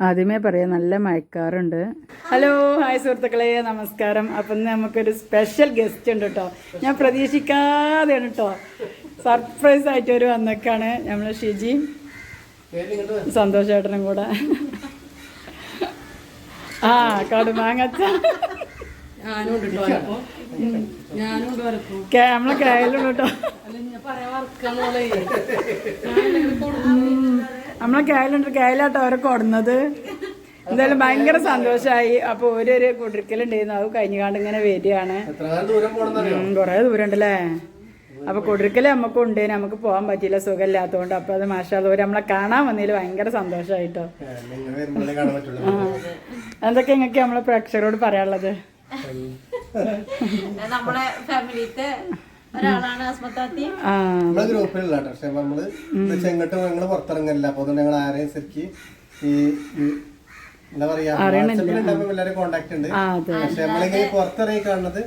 ആദ്യമേ പറയാം നല്ല മയക്കാറുണ്ട് ഹലോ ഹായ് സുഹൃത്തുക്കളെ നമസ്കാരം. അപ്പൊ നമുക്കൊരു സ്പെഷ്യൽ ഗസ്റ്റ് ഉണ്ട് കേട്ടോ ഞാൻ പ്രതീക്ഷിക്കാതെയാണ് കേട്ടോ സർപ്രൈസ് ആയിട്ട് ഒരു വന്നേക്കാണ് നമ്മൾ ഷിജി. സന്തോഷേട്ടനും കൂടെ. ആ കടുമാങ്ങച്ച നമ്മളെ കയ്യിലുണ്ട് കേട്ടോ നമ്മളെ കയ്യിലുണ്ട് കേലാട്ടോ അവരെ കൊടുന്നത് എന്തായാലും ഭയങ്കര സന്തോഷമായി അപ്പൊ ഒരു കുടിരിക്കലുണ്ടായിരുന്നു അത് കഴിഞ്ഞാണ്ട് ഇങ്ങനെ വരികയാണ്. കുറെ ദൂരം ഉണ്ടല്ലേ അപ്പൊ കുടിരിക്കൽ നമുക്ക് ഉണ്ട്. നമുക്ക് പോകാൻ പറ്റിയില്ല. സുഖമില്ലാത്തതുകൊണ്ട് അപ്പൊ അത് മാഷാ ദൂരം നമ്മളെ കാണാൻ വന്നതിൽ ഭയങ്കര സന്തോഷമായിട്ടോ ആ. എന്തൊക്കെ നിങ്ങൾക്ക് നമ്മളെ പ്രേക്ഷകരോട് പറയാനുള്ളത്? നമ്മളെ ഫാമിലിത്തെ നമ്മളെ ഗ്രൂപ്പിലുള്ള പക്ഷെ നമ്മൾ ചെങ്ങോട്ട് ഞങ്ങൾ പുറത്തിറങ്ങില്ല അപ്പൊ അതുകൊണ്ട് ഞങ്ങൾ ആരെയും ശരിക്ക് ഈ എന്താ പറയാ എല്ലാവരും കോണ്ടാക്ട് ഉണ്ട്. പക്ഷെ നമ്മളിങ്ങനെ പുറത്തിറങ്ങി കാണുന്നത്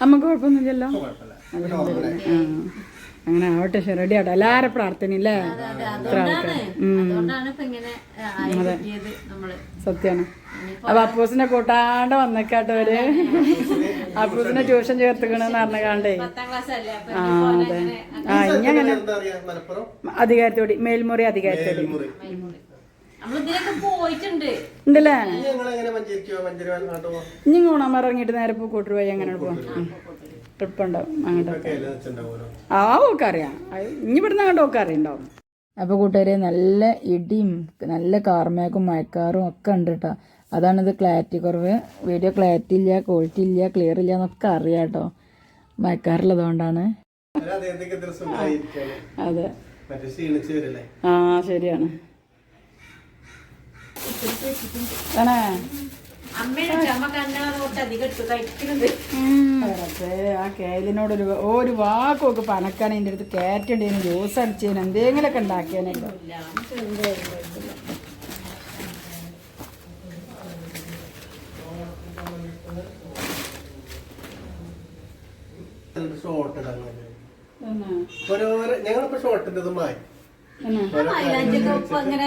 നമുക്ക് കുഴപ്പമൊന്നുമില്ലല്ലോ? അങ്ങനെ ആവട്ടെ റെഡി ആവട്ടെ എല്ലാവരും പ്രാർത്ഥനയില്ലേ ഇത്ര ആൾക്കാർ സത്യാണ്. അപ്പൊ അപ്പൂസിനെ കൂട്ടാണ്ട് വന്നേക്കാട്ടവര്. അപ്പൂസിനെ ട്യൂഷൻ ചേർത്തുക്കണെന്ന് പറഞ്ഞ കാണ്ടേ പത്താം ക്ലാസ് അല്ലേ അപ്പൊ ആ അതെ. അങ്ങനെ ആ ഇനി അങ്ങനെ മലപ്പുറം? അധികാരത്തോടി മേൽമുറി അധികാരത്തോടി. ഉണ്ടല്ലേ? ഇനി ഗുണമർ ഇറങ്ങിയിട്ട് നേരെ പോ കൂട്ടർ പോയി അങ്ങനെ പോവാം ട്രിപ്പ് ഉണ്ടാവും അങ്ങോട്ട് കയ്യിൽ വെച്ചിട്ടുണ്ടാവുമല്ലോ? ആ ഒക്കെ അറിയാം ഇനി ഇവിടുന്ന് അങ്ങോട്ട് ഒക്കെ അറിയണ്ടാവും അപ്പോൾ കൂട്ടുകാരെ നല്ല ഇടിയും നല്ല കാർമേക്കും മയക്കാറും ഒക്കെ ഉണ്ട് കേട്ടോ. അതാണിത് ക്ലാരിറ്റി കുറവ്. വീഡിയോ ക്ലാരിറ്റി ഇല്ല ക്വാളിറ്റി ഇല്ല ക്ലിയർ ഇല്ല എന്നൊക്കെ അറിയാം കേട്ടോ. മയക്കാറുള്ളതുകൊണ്ടാണ് അതെ ആ ശരിയാണ്. തന്നെ ആ. കേലിനോട് ഒരു വാക്കൊക്കെ പനക്കാൻ എന്റെ അടുത്ത് കയറ്റണ്ടേനും ജ്യൂസ് അടിച്ചേന് എന്തെങ്കിലുമൊക്കെ ഉണ്ടാക്കിയാനല്ലോ ഷോർട്ട് ഇടാൻ ഓരോരോ ഞങ്ങളിപ്പോ ഷോർട്ടിന്റെ മായി മൈലാഞ്ചി. വർക്ക് അങ്ങനെ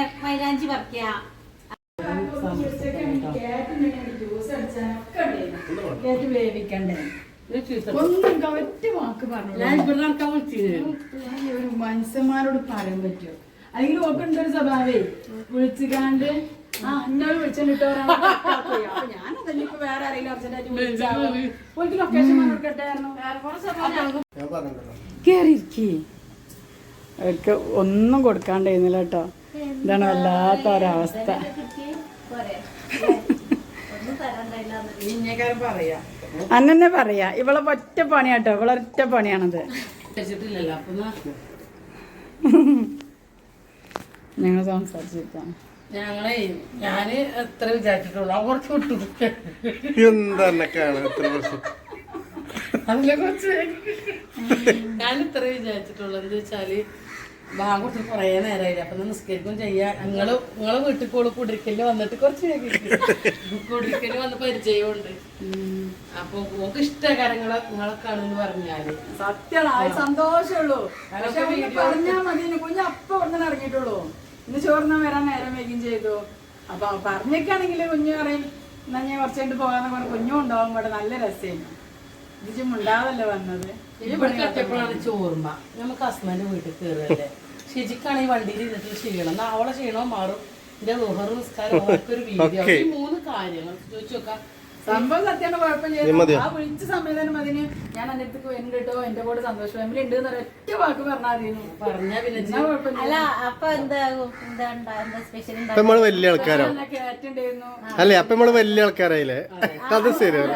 വേവിക്കണ്ടേ. ഒന്നും ഒറ്റ വാക്ക് പറഞ്ഞു. ഒരു മനുഷ്യന്മാരോട് പറയാൻ പറ്റുമോ? അല്ലെങ്കിൽ ഓക്കുണ്ട് ഒരു സ്വഭാവേ? വിളിച്ചുകാണ്ട് ആ എന്നോട് വിളിച്ചിട്ടോ അപ്പൊ ഇപ്പൊ വേറെ ആരെങ്കിലും അർജന്റായിട്ട് വിളിച്ചാവോ ഒരു ലൊക്കേഷൻ കൊടുക്കട്ടായിരുന്നു ഞാൻ പറഞ്ഞല്ലോ കേറിയിരിക്കേ. അവർക്ക് ഒന്നും കൊടുക്കാണ്ടായിരുന്നില്ല കേട്ടോ. ഇതാണ് വല്ലാത്ത ഒരവസ്ഥ അന്നെ പറയാ. ഇവളെ ഒറ്റ പണിയാട്ടോ. ഇവളെ ഒറ്റ പണിയാണത്. വെച്ചിട്ടില്ലല്ലോ. അപ്പൊ എന്നാ? ഞങ്ങൾ സംസാരിച്ചിട്ടാണ് ഞങ്ങളെ ഞാൻ എത്ര വിചാരിച്ചിട്ടുള്ളൂ. കുറച്ച് വിട്ടു. എത്ര വർഷം അതിനെ കുറിച്ച് ഞാൻ ഇത്ര വിചാരിച്ചിട്ടുള്ളൂ. എന്താ വെച്ചാൽ ബാങ്ക് കൊടുത്ത് കുറേ നേരമായില്ല അപ്പൊ നിസ്കരിക്കും ചെയ്യാ. നിങ്ങൾ നിങ്ങളെ വീട്ടിൽ കൂടെ കുടിരിക്കൽ വന്നിട്ട് കുറച്ച് കുടിരിക്കൽ വന്ന് പരിചയമുണ്ട് അപ്പൊ ഓക്ക് ഇഷ്ട കാര്യങ്ങളെ നിങ്ങളെ കാണുന്ന് പറഞ്ഞാൽ. സത്യമാണ് സന്തോഷമുള്ളൂ. പക്ഷെ ഒന്ന് പറഞ്ഞാ മതി. കുഞ്ഞ് അപ്പൊ ഉടനെ ഇറങ്ങിയിട്ടുള്ളൂ. ഇന്ന് ചോറിന് വരാൻ നേരം വൈകും ചെയ്തു. അപ്പൊ പറഞ്ഞേക്കാണെങ്കിൽ കുഞ്ഞു പറയും എന്നാ ഞാൻ കുറച്ച് കഴിഞ്ഞിട്ട് പോകാന്ന് പറഞ്ഞു കുഞ്ഞും ഉണ്ടാവും. ഇവിടെ നല്ല രസമായിരുന്നു വന്നത്. ഇവിടെ ചോർമ്മ നമുക്ക് ഹസ്ബൻഡ് വീട്ടിൽ കയറല്ലേ ഷിജിക്കാണ് ഈ വണ്ടിയിൽ ഇരുന്നിട്ട് ക്ഷീണം. നാളെ അവളെ ക്ഷീണവും മാറും. എന്റെ ലോഹർ നിസ്കാരം ഒക്കെ ഒരു വീഡിയോ. ഈ മൂന്ന് കാര്യങ്ങൾ ചോദിച്ചു നോക്കാം. സംഭവം സത്യമാണ് കുഴപ്പമില്ല ആ വിളിച്ച സമയത്ത് അതിന് ഞാൻ എന്റെ അടുത്ത് വരുന്നുണ്ട് കേട്ടോ. എന്റെ കൂടെ സന്തോഷ. ഫാമിലി ഉണ്ട് എന്ന് ഒറ്റ വാക്ക് പറഞ്ഞാൽ പറഞ്ഞാ പിന്നെ അല്ല അപ്പൊ എന്താ വലിയ ആൾക്കാരോ കേറ്റുണ്ടായിരുന്നു അല്ലേ അപ്പൊ നമ്മൾ വലിയ ആൾക്കാരായില്ലേ? അത്. ശരിയാണ്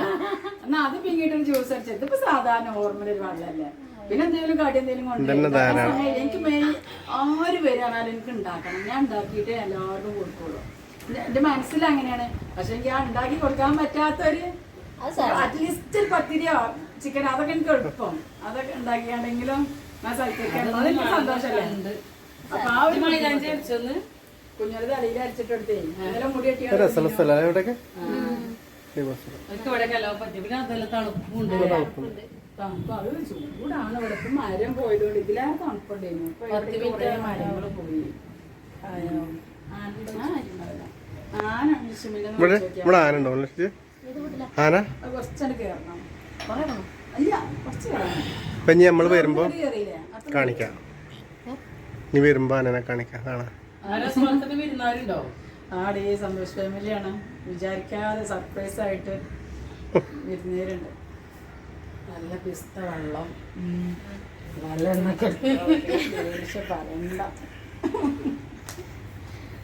എന്നാ അത് പിന്നീട് ജ്യൂസ് അടിച്ചത്. ഇപ്പൊ സാധാരണ നോർമൽ ഒരു വെള്ളമല്ലേ? പിന്നെ എന്തെങ്കിലും കാട്ടി എന്തെങ്കിലും കൊണ്ടുവരും. എനിക്ക് മെയിൻ ആര് വരാനാലും എനിക്ക് ഉണ്ടാക്കണം. ഞാൻ ഉണ്ടാക്കിയിട്ട് എല്ലാവർക്കും കൊടുക്കുള്ളൂ. എന്റെ- മനസ്സിൽ അങ്ങനെയാണ്. പക്ഷെ എനിക്ക് ആ ഉണ്ടാക്കി കൊടുക്കാൻ പറ്റാത്തൊരു അറ്റ്ലീസ്റ്റ് പത്തിരി പത്തിരിയോ ചിക്കൻ അതൊക്കെ എനിക്ക് എളുപ്പം. അതൊക്കെ ഉണ്ടാക്കിയാണെങ്കിലും ഞാൻ സഹിക്കാൻ എനിക്ക് സന്തോഷമല്ലേ? അപ്പൊ ആ ഒരു കുഞ്ഞൊരു തലയിൽ അരച്ചിട്ടെടുത്തേ ഇന്നലെ മുടി കെട്ടിയാ ചൂടാണ് ഇവിടെ. മരം പോയതുകൊണ്ട് തണുപ്പുണ്ടായിരുന്നു മരങ്ങൾ പോയി. ആന ഇവിടെ ഇവിടെ ഉണ്ടോ ഇപ്പൊ ഇനി നമ്മൾ വരുമ്പോ കാണിക്കാം. ഇനി വരുമ്പോ ആനനെ കാണിക്കാം. കാണാം ആടെ സന്തോഷ് ഫാമിലിയാണ് വിചാരിക്കാതെ സർപ്രൈസ് ആയിട്ട് വിരുന്നേരുണ്ട്. നല്ല പിസ്ത വെള്ളം. നല്ല എന്നൊക്കെ പറയണ്ട.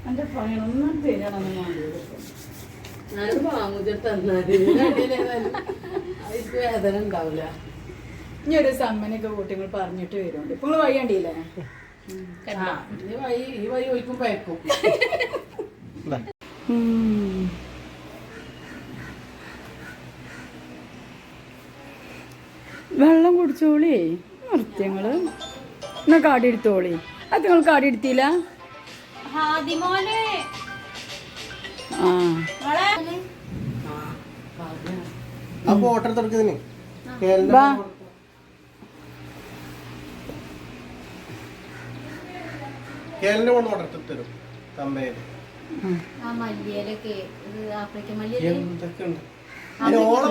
എന്റെ പണിയൊന്നും തരണമെന്ന് ഞാൻ ഞാനത് വാങ്ങുചിട്ട് തന്നാൽ. അതിക്ക് വേദന ഉണ്ടാവില്ല ഇനി ഒരു സമ്മനൊക്കെ കൂട്ടികൾ പറഞ്ഞിട്ട് വരുന്നുണ്ട്. ഇപ്പൊ നിങ്ങൾ വഴി കണ്ടില്ലേ? ഈ വഴി ഈ വഴി ഒഴിക്കും പയക്കും ഇതാ. വെള്ളം കുടിച്ചോളി. നിർത്തിയങ്ങൾ. എന്നാ കാടി എടുത്തോളി അത് നിങ്ങൾ കാടി എടുത്തില്ല ഹാദിമോനെ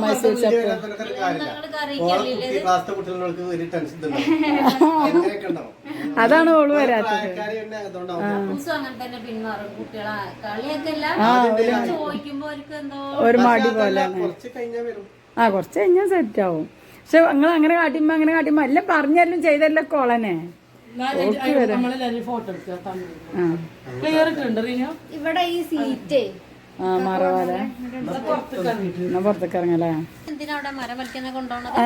മൈസൂർ അതാണ് ഓൾ വരാത്തത്. ഒരു മടി. പോലെ പോലെയാണ്. ആ കുറച്ച് കഴിഞ്ഞാൽ സെറ്റ് ആവും. പക്ഷെ നിങ്ങൾ അങ്ങനെ കാട്ടിമ്പോ അങ്ങനെ കാട്ടിമ്പോ എല്ലാം പറഞ്ഞാലും ചെയ്തല്ലോ കോളനെ. ഇവിടെ ഈ സീറ്റേ ആ മറവാലെ എന്നാ പുറത്തേക്ക് ഇറങ്ങല്ലേ? എന്തിനാ അവിടെ മരം വലിക്കുന്ന കൊണ്ടുപോകണത്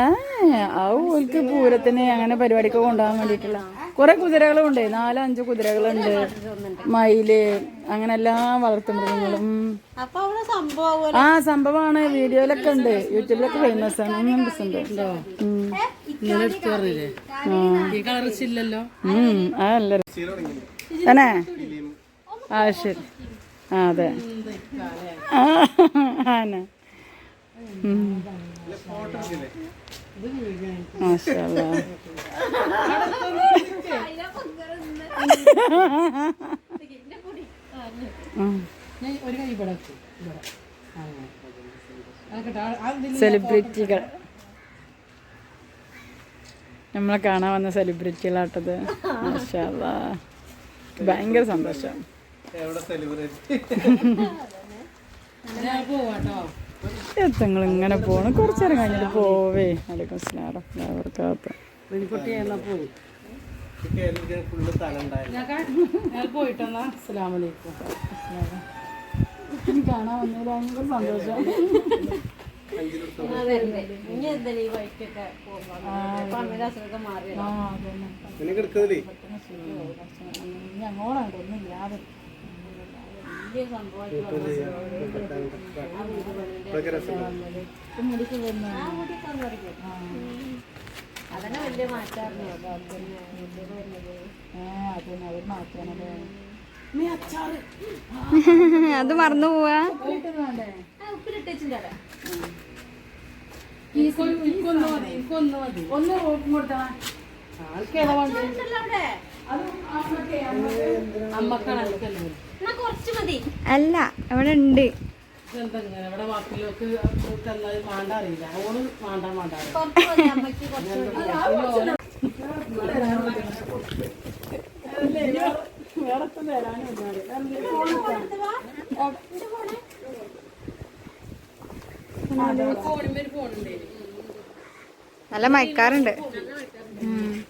ആ ഓൽക്ക് പൂരത്തിന് അങ്ങനെ പരിപാടിക്ക് കൊണ്ടുപോകാൻ വേണ്ടിയിട്ടുള്ള കുറെ കുതിരകളും ഉണ്ട്. നാലോ അഞ്ചോ കുതിരകളുണ്ട്. മയിൽ അങ്ങനെ എല്ലാ വളർത്തുമൃഗങ്ങളും ആ സംഭവമാണ്. വീഡിയോയിലൊക്കെ ഉണ്ട്. യൂട്യൂബിലൊക്കെ ഫേമസ് ആണ്. ഉം, ഉണ്ട്. ആ. നല്ല രസം. തന്നെ ആ ശരി. അതെ. സെലിബ്രിറ്റികൾ. നമ്മളെ കാണാൻ വന്ന സെലിബ്രിറ്റികളാട്ടത്. മാഷാ അല്ലാ. ഭയങ്കര സന്തോഷം. എവിടെ സെലിബ്രേറ്റ് ഞാൻ പോവാട്ടോ എത്തങ്ങൾ ഇങ്ങനെ പോണം. കുറച്ചേരം കഴിഞ്ഞിട്ട് പോവേ. അലക്കും സ്ലാം അവർക്കകത്ത്. പോയിട്ടെന്നാ കാണാൻ വന്നതിൽ ഭയങ്കര സന്തോഷം ഒന്നും ഇല്ലാതെ വലിയ. അതന്നെ വലിയ മാറ്റാനല്ലേ അത് മറന്നു പോവാ. ആൾക്കേതാ അമ്മക്കാണ് മതി അല്ല അവിടെ ഉണ്ട്. നല്ല മയക്കാറുണ്ട്. പോയാൽ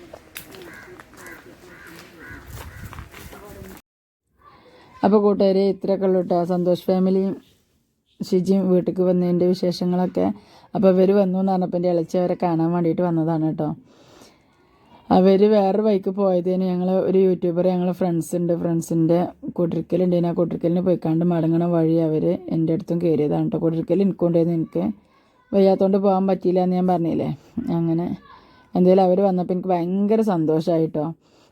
അപ്പോൾ കൂട്ടുകാരെ ഇത്രയൊക്കെ ഉള്ളൂ കേട്ടോ സന്തോഷ് ഫാമിലിയും ഷിജിയും വീട്ടിലേക്ക് വന്നതിന്റെ വിശേഷങ്ങളൊക്കെ. അപ്പോൾ ഇവർ വന്നു എന്ന് പറഞ്ഞപ്പോൾ എന്റെ ഇളച്ചവരെ കാണാൻ വേണ്ടിയിട്ട് വന്നതാണ് കേട്ടോ അവർ വേറെ ബൈക്ക് പോയതിന് ഞങ്ങൾ ഒരു യൂട്യൂബർ ഞങ്ങളെ ഫ്രണ്ട്സ് ഉണ്ട്. ഫ്രണ്ട്സിന്റെ കുടിരിക്കലുണ്ട്. ആ കുടിരിക്കലിന് പോയിക്കാണ്ട് മടങ്ങണ വഴി അവർ എന്റെ അടുത്തും കയറിയതാണ് കേട്ടോ കുടിരിക്കൽ എനിക്കുണ്ടായിരുന്നു എനിക്ക് വയ്യാത്തോണ്ട് പോകാൻ പറ്റിയില്ല എന്ന് ഞാൻ പറഞ്ഞില്ലേ? അങ്ങനെ. എന്തായാലും അവർ വന്നപ്പോൾ എനിക്ക് ഭയങ്കര സന്തോഷമായിട്ടോ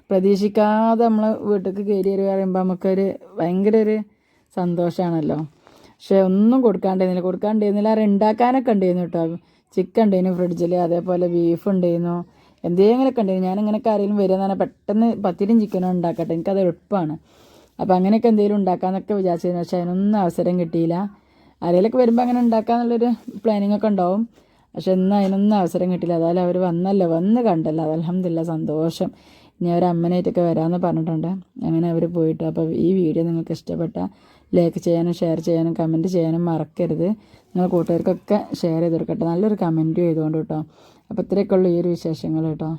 പ്രതീക്ഷിക്കാതെ നമ്മൾ വീട്ടിലേക്ക് കയറി വരിക പറയുമ്പോൾ നമുക്കൊരു ഭയങ്കര ഒരു സന്തോഷമാണല്ലോ പക്ഷേ ഒന്നും കൊടുക്കാണ്ടിരുന്നില്ല. കൊടുക്കാണ്ടിരുന്നില്ല അത് ഉണ്ടാക്കാനൊക്കെ ഉണ്ടായിരുന്നു കേട്ടോ. ചിക്കൻ ഉണ്ടായിരുന്നു ഫ്രിഡ്ജിൽ അതേപോലെ ബീഫ് ഉണ്ടായിരുന്നു എന്തെങ്കിലുമൊക്കെ ഉണ്ടായിരുന്നു. ഞാനിങ്ങനെ വരിക എന്ന് പറഞ്ഞാൽ പെട്ടെന്ന് പത്തിരിയും ചിക്കനും ഉണ്ടാക്കട്ടെ. എനിക്കത് എളുപ്പമാണ്. അപ്പോൾ അങ്ങനെയൊക്കെ എന്തെങ്കിലും ഉണ്ടാക്കാമെന്നൊക്കെ വിചാരിച്ചിരുന്നു. പക്ഷേ അതിനൊന്നും അവസരം കിട്ടിയില്ല. ആരെങ്കിലൊക്കെ വരുമ്പോൾ അങ്ങനെ ഉണ്ടാക്കാന്നുള്ളൊരു പ്ലാനിങ് ഒക്കെ ഉണ്ടാവും. പക്ഷെ ഇന്ന് അതിനൊന്നും അവസരം കിട്ടില്ല അതായത് അവർ വന്നല്ലോ. വന്ന് കണ്ടല്ലോ. അത് അലഹമില്ല സന്തോഷം. ഇനി അവർ അമ്മനായിട്ടൊക്കെ വരാമെന്ന് പറഞ്ഞിട്ടുണ്ട്. അങ്ങനെ അവർ പോയിട്ട് അപ്പോൾ ഈ വീഡിയോ നിങ്ങൾക്ക് ഇഷ്ടപ്പെട്ട ലൈക്ക് ചെയ്യാനും ഷെയർ ചെയ്യാനും കമന്റ് ചെയ്യാനും മറക്കരുത്. നിങ്ങൾ കൂട്ടുകാർക്കൊക്കെ ഷെയർ ചെയ്ത് കൊടുക്കട്ടെ. നല്ലൊരു കമന്റും ചെയ്തുകൊണ്ട് കേട്ടോ. അപ്പോൾ ഇത്രയൊക്കെ ഉള്ളൂ ഈ ഒരു വിശേഷങ്ങൾ കേട്ടോ.